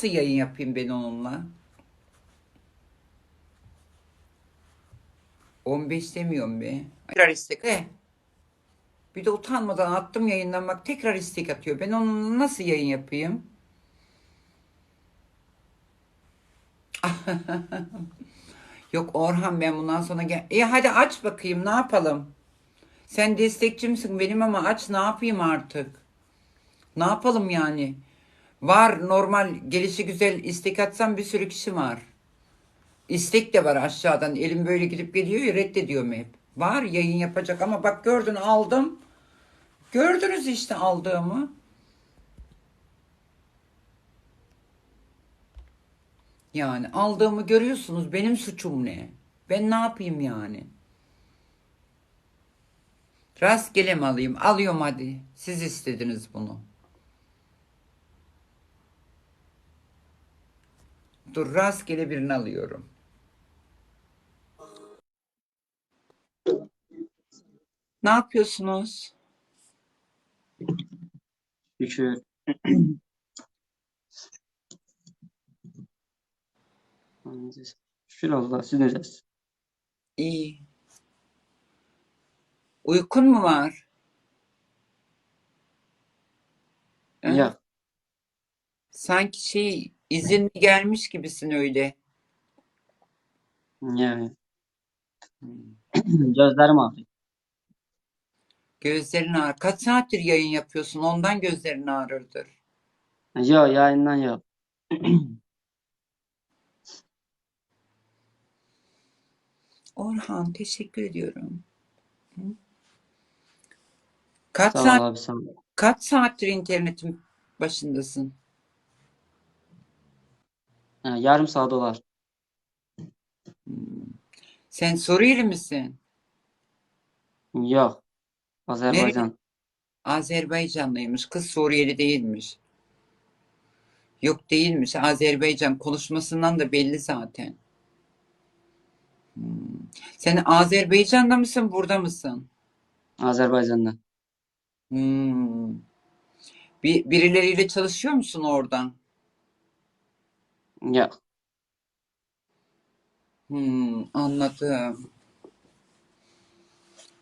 Nasıl yayın yapayım ben onunla? 15 demiyorum be. Tekrar istek. He. Bir de utanmadan attım yayından bak tekrar istek atıyor. Ben onunla nasıl yayın yapayım? Yok Orhan ben bundan sonra gel. E hadi aç bakayım ne yapalım? Sen destekçimsin benim ama aç ne yapayım artık? Ne yapalım yani? Var normal gelişi güzel istek atsam bir sürü kişi var. İstek de var aşağıdan. Elim böyle gidip geliyor ya reddediyorum hep. Var yayın yapacak ama bak gördün aldım. Gördünüz işte aldığımı. Yani aldığımı görüyorsunuz. Benim suçum ne? Ben ne yapayım yani? Rastgele mi alayım? Alıyorum hadi. Siz istediniz bunu. Dur rastgele birini alıyorum. Ne yapıyorsunuz? Şükür. Şükür Allah. Siz necəsiz? İyi. Uykun mu var? Hı? Yox. Sanki şey izinli gelmiş gibisin öyle. Yəni. Gözlərim ağrıyır. Gözlerin ağrır. Kaç saattir yayın yapıyorsun? Ondan gözlerin ağrırdır. Yox, yayından yox. Orhan teşekkür ediyorum. Hı? Kaç Sağ ol saat abi, sağ ol. kaç saattir internetin başındasın? Yarım saat olar. Sen Suriyeli misin? Yox. Azərbaycan. Azerbaycanlıymış. Kız Suriyeli değilmiş. Yok değilmiş. Azerbaycan konuşmasından da belli zaten. Hmm. Sen Azerbaycan'da mısın, burada mısın? Azərbaycandan. Hmm. Bir, birileriyle çalışıyor musun oradan? Yox. Hmm, anladım.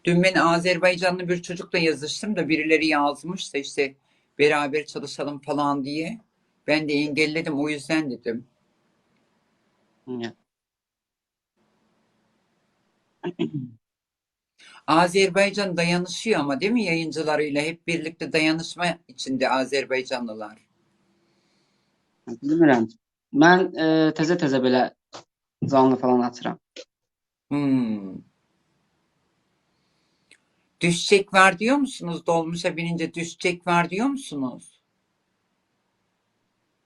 Dün ben Azerbaycanlı bir çocukla yazıştım da birileri yazmış da işte beraber çalışalım falan diye. Ben de engelledim o yüzden dedim. Yox. Azerbaycan dayanışıyor ama değil mi yayıncılarıyla hep birlikte dayanışma içinde Azerbaycanlılar. Bilmirəm. Mən e, təzə-təzə belə canlı falan açıram. Hmm. Düşecek var diyor musunuz? Dolmuşa binince düşecek var diyor musunuz?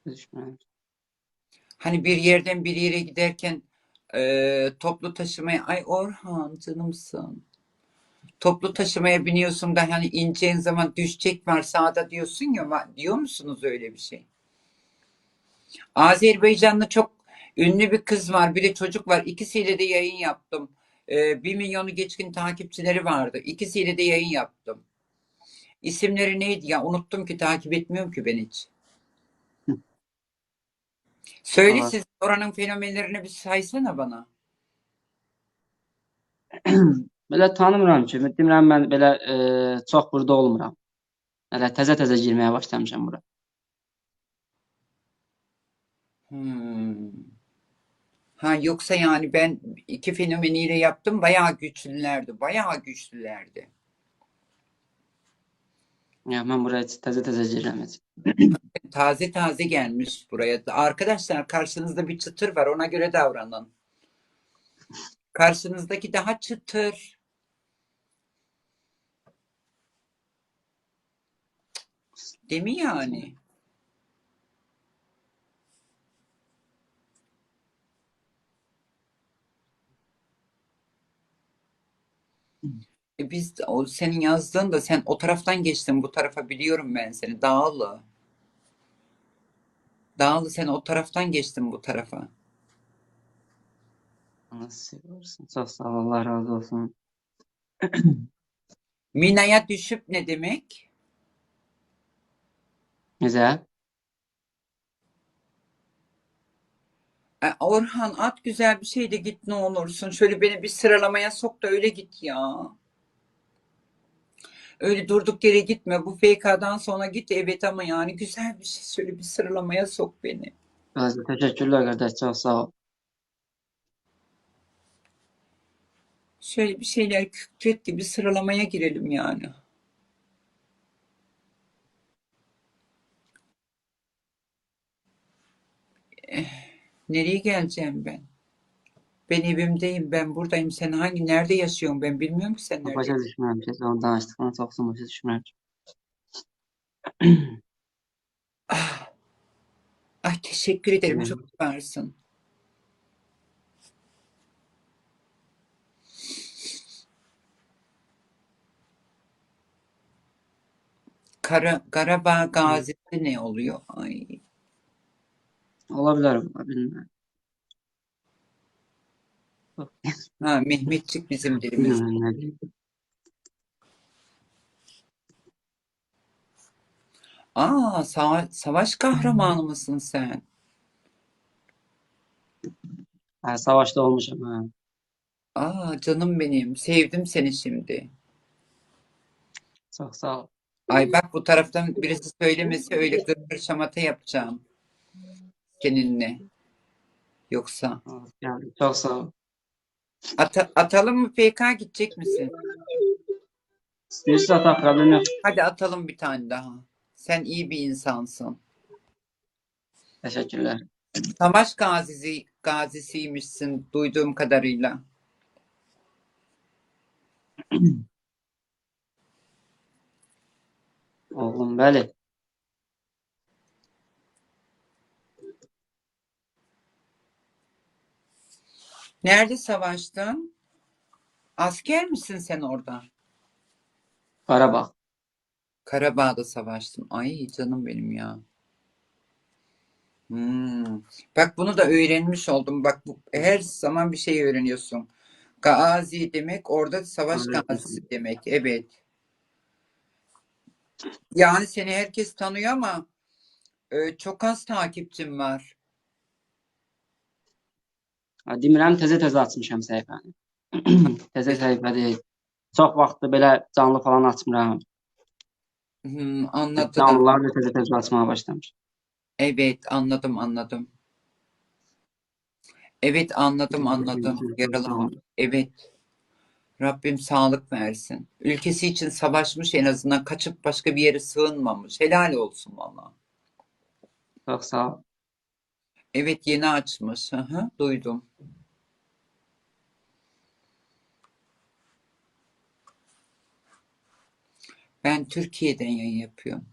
Düşmürəm. Hani bir yerden bir yere giderken e, toplu taşımaya ay Orhan canımsın. Toplu taşımaya biniyorsun da hani ineceğin zaman düşecek var sağda diyorsun ya va- diyor musunuz öyle bir şey? Azerbaycanlı çok ünlü bir kız var bir de çocuk var ikisiyle de yayın yaptım. E, bir milyonu geçkin takipçileri vardı. İkisiyle de yayın yaptım. İsimleri neydi ya unuttum ki takip etmiyorum ki ben hiç. Söyle Tamam. siz oranın fenomenlerini bir saysana bana. Belə tanımıram ki. Demirəm mən belə e, çox burada olmuram. Hələ təzə-təzə girməyə başlamışam bura. Hmm. Ha yoksa yani ben iki fenomeniyle yaptım bayağı güçlülerdi. Bayağı güçlülerdi. Ya mən buraya təzə-təzə girirəm heç. Taze taze gelmiş buraya. Arkadaşlar karşınızda bir çıtır var ona göre davranın. Karşınızdaki daha çıtır. Değil mi yani? E biz o senin yazdığın da sen o taraftan geçtin bu tarafa biliyorum ben seni. Dağlı. Dağlı sen o taraftan geçtin bu tarafa. Nasıl seviyorsun? Sağ ol, Allah razı olsun. Mina'ya düşüp ne demek? Necə? Orhan at güzel bir şey de git ne olursun. Şöyle beni bir sıralamaya sok da öyle git ya. Öyle durduk yere gitme. Bu FK'dan sonra git evet ama yani güzel bir şey. Şöyle bir sıralamaya sok beni. Teşekkürler kardeş. Çok sağ ol. Şöyle bir şeyler kükret gibi sıralamaya girelim yani. Eh, nereye geleceğim ben? Ben evimdeyim, ben buradayım. Sen hangi, nerede yaşıyorsun? Ben bilmiyorum ki sen nerede. Başa düşmürəm ki, onu danışdıqdan çoxsun başa düşmürəm ki. Ah, ay teşekkür ederim, çok varsın. Kara, Karabağ Gazisi ne oluyor? Ay, Ola bilər, ola bilməm. ha, Mehmetçik bizim dilimiz. Deyim. Aa, sava- savaş kahramanı mısın sen? Hə, savaşda olmuşam, hə. Aa, canım benim, sevdim seni şimdi. Çox sağ ol. Ay bak bu taraftan birisi söylemese öyle gırgır şamata yapacağım seninle. Yoksa geldin. Çox sağ ol. Ata- atalım mı PK gidecek misin? İstəyirsə ataq, problem. Hadi atalım bir tane daha. Sen iyi bir insansın. Təşəkkürlər. Savaş gazisi, gazisiymişsin duyduğum kadarıyla. Oğlum, bəli. Nerede savaştın? Asker misin sen orada? Qarabağ. Karabağ'da savaştın. Ay canım benim ya. Hmm. Bak bunu da öğrenmiş oldum. Bak bu her zaman bir şey öğreniyorsun. Gazi demek orada savaş Evet. gazisi demek. Evet. Yani seni herkes tanıyor ama e, çok az takipçim var. Demirəm təzə-təzə açmışam səhifəni. Təzə səhifədir. Çox vaxtdır belə canlı falan açmıram. Hmm, anladım. Canlıları da təzə-təzə açmağa başlamışam. Evet anladım anladım. Evet anladım anladım. Yaralı. Evet. Rabbim sağlık versin. Ülkesi için savaşmış en azından kaçıp başka bir yere sığınmamış. Helal olsun valla. Çox sağ ol. Evet yeni açmış. Hı hı, duydum. Ben Türkiye'den yayın yapıyorum.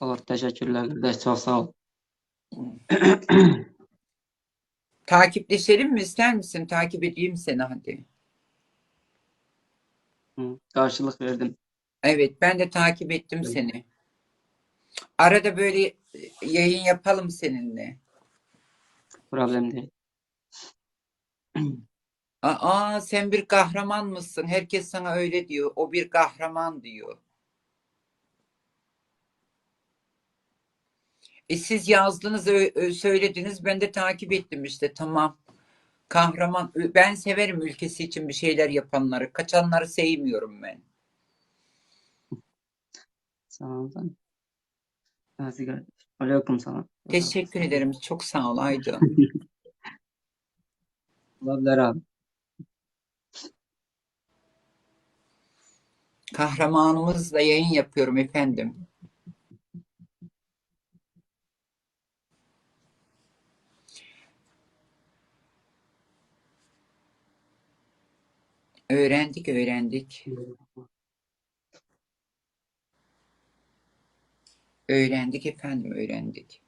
Olur, təşəkkürlər qardaş. Çox sağ ol. Takipleşelim mi ister misin? Takip edeyim seni hadi. Hı, Qarşılıq verdim. Evet ben de takip ettim seni. Arada böyle e, yayın yapalım seninle. Problem deyil. Aa sen bir kahraman mısın? Herkes sana öyle diyor. O bir kahraman diyor. E siz yazdınız, söylediniz. Ben de takip ettim işte. Tamam. Kahraman. Ben severim ülkesi için bir şeyler yapanları. Kaçanları sevmiyorum ben. Sağ ol. Aleyküm salam. Teşekkür ederim. Çok sağ ol Aydın. Ola bilər abi. Kahramanımızla yayın yapıyorum efendim. Öğrendik, öğrendik. Öğrendik efendim, öğrendik.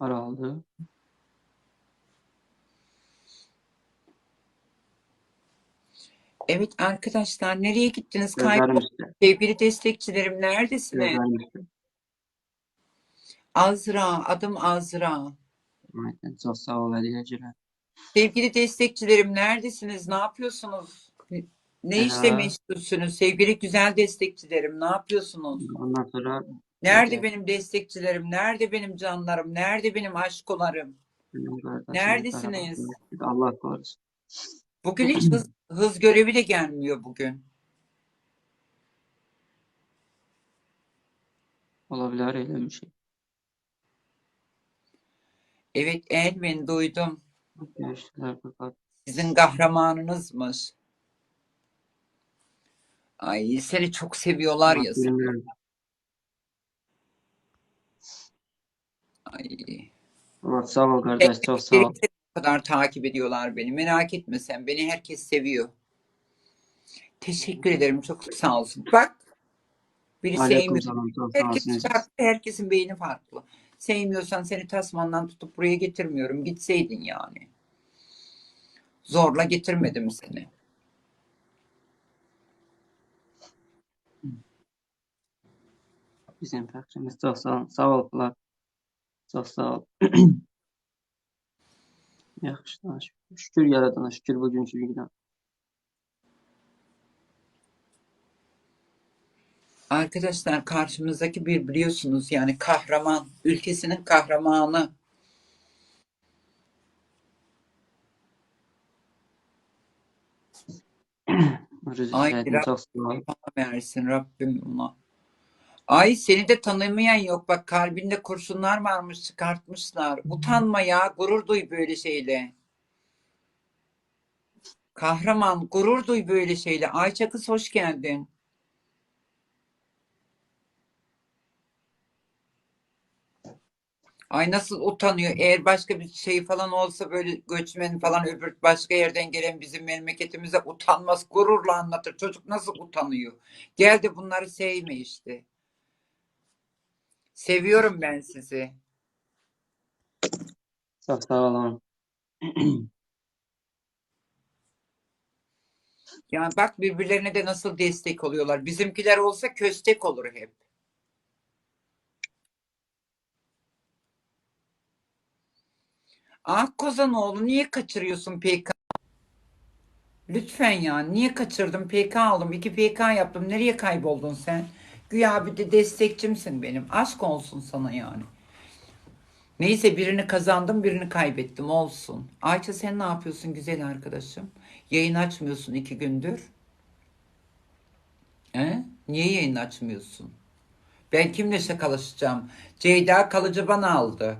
Oldu? Evet arkadaşlar nereye gittiniz? Kayboldu. Gözlərim üstə. Sevgili destekçilerim neredesiniz? Azra, adım Azra. Aynen. Çox sağ ol. Sevgili destekçilerim neredesiniz? Ne yapıyorsunuz? Ne işle Ya. meşgulsünüz sevgili güzel destekçilerim? Ne yapıyorsunuz? Ondan sonra Nerede Evet. benim destekçilerim? Nerede benim canlarım? Nerede benim aşkolarım? benim kardeşim Neredesiniz? Allah korusun. Bugün hiç hız, hız görevi de gelmiyor bugün. Olabilir öyle bir şey. Evet Elvin duydum. Görüşürüz. Sizin kahramanınızmış. Ay seni çok seviyorlar ya. Ay. Allah sağ ol kardeş. Çok sağ ol. Kadar takip ediyorlar beni. Merak etme sen. Beni herkes seviyor. Teşekkür ederim. Çok sağ olsun. Bak. Biri sevmiyor. Aleykümselam. Çok sağ Herkes olsun. farklı. Herkesin beyni farklı. Sevmiyorsan seni tasmandan tutup buraya getirmiyorum. Gitseydin yani. Zorla getirmedim seni. Bizim fikrimiz çok sağ ol. Sağ ol Kulak. Çok sağ ol. Yaxşı da şükür. Yaradana, şükür bugünkü gündən. Arkadaşlar karşımızdaki bir biliyorsunuz yani kahraman. Ülkesinin kahramanı. Ay, ol. versin Rabbim ona. Ay seni de tanımayan yok. Bak kalbinde kurşunlar varmış çıkartmışlar. Utanma ya. Gurur duy böyle şeyle. Kahraman gurur duy böyle şeyle. Ayça kız hoş geldin. Ay nasıl utanıyor. Eğer başka bir şey falan olsa böyle göçmen falan öbür başka yerden gelen bizim memleketimize utanmaz. Gururla anlatır. Çocuk nasıl utanıyor. Gel de bunları sevme işte. Seviyorum ben sizi. Çok sağ olun. Yani bak birbirlerine de nasıl destek oluyorlar. Bizimkiler olsa köstek olur hep. Ah Kozanoğlu niye kaçırıyorsun PK? Lütfen ya niye kaçırdım PK aldım. iki PK yaptım. Nereye kayboldun sen? Güya bir de destekçimsin benim. Aşk olsun sana yani. Neyse birini kazandım birini kaybettim olsun. Ayça sen ne yapıyorsun güzel arkadaşım? Yayın açmıyorsun iki gündür. He? Niye yayın açmıyorsun? Ben kimle şakalaşacağım? Ceyda kalıcı bana aldı.